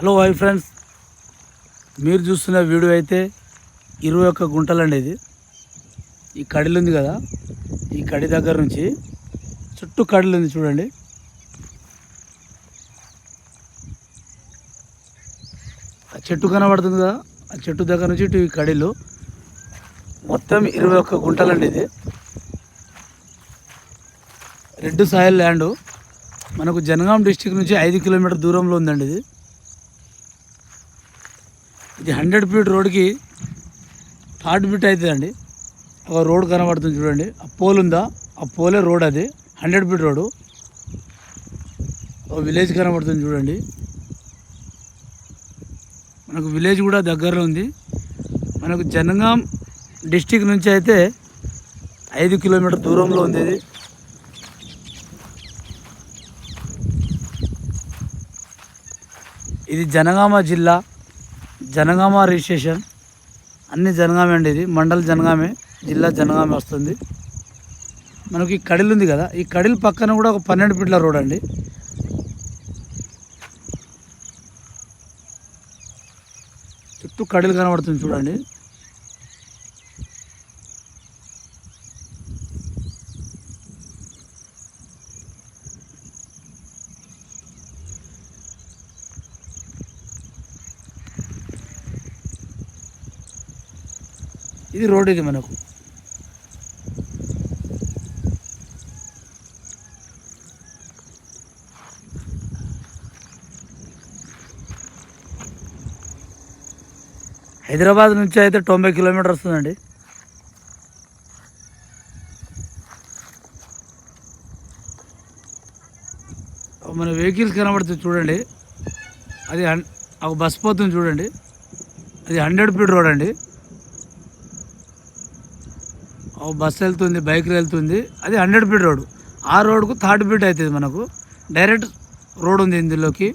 Hello hi friends మీరు చూస్తున్న video అయితే ఇరవై ఒక్క గుంటలండి ఇది. ఈ కడిలు ఉంది కదా ఈ కడి దగ్గర నుంచి చుట్టూ కడిలు ఉంది చూడండి. ఆ చెట్టు కనబడుతుంది కదా ఆ చెట్టు దగ్గర నుంచి ఇటు ఈ కడిలు. మొత్తం ఇరవై ఒక్క గుంటలండి ఇది. రెడ్ సాయిల్ ల్యాండ్ మనకు జనగాం డిస్టిక్ నుంచి ఐదు కిలోమీటర్ దూరంలో ఉందండి ఇది. ఇది హండ్రెడ్ ఫీట్ రోడ్కి థర్డ్ ఫీట్ అవుతుందండి. ఒక రోడ్ కనబడుతుంది చూడండి. ఆ పోల్ ఉందా? ఆ పోలే రోడ్ అది. హండ్రెడ్ ఫీట్ రోడ్ ఒక విలేజ్ కనబడుతుంది చూడండి. మనకు విలేజ్ కూడా దగ్గరలో ఉంది. మనకు జనగాం డిస్టిక్ నుంచి అయితే ఐదు కిలోమీటర్ దూరంలో ఉంది ఇది. ఇది జనగామ జిల్లా. జనగామ రిజిస్ట్రేషన్. అన్ని జనగామే అండి ఇది. మండల్ జనగామే జిల్లా జనగామే వస్తుంది. మనకి ఈ కడిలు ఉంది కదా ఈ కడిల్ పక్కన కూడా ఒక పన్నెండు ఫీట్ల రోడ్ అండి. చుట్టూ కడిలు కనబడుతుంది చూడండి. ఇది రోడ్ ఇది మనకు. హైదరాబాద్ నుంచి అయితే తొంభై కిలోమీటర్ వస్తుందండి. మన వెహికల్స్ కనబడుతుంది చూడండి. అది ఒక బస్ పోతుంది చూడండి. అది హండ్రెడ్ ఫీట్ రోడ్ అండి. బస్సు వెళ్తుంది బైక్ వెళ్తుంది. అది హండ్రెడ్ ఫీట్ రోడ్ ఆ రోడ్కు థర్డ్ ఫీట్ అవుతుంది మనకు. డైరెక్ట్ రోడ్ ఉంది ఇందులోకి.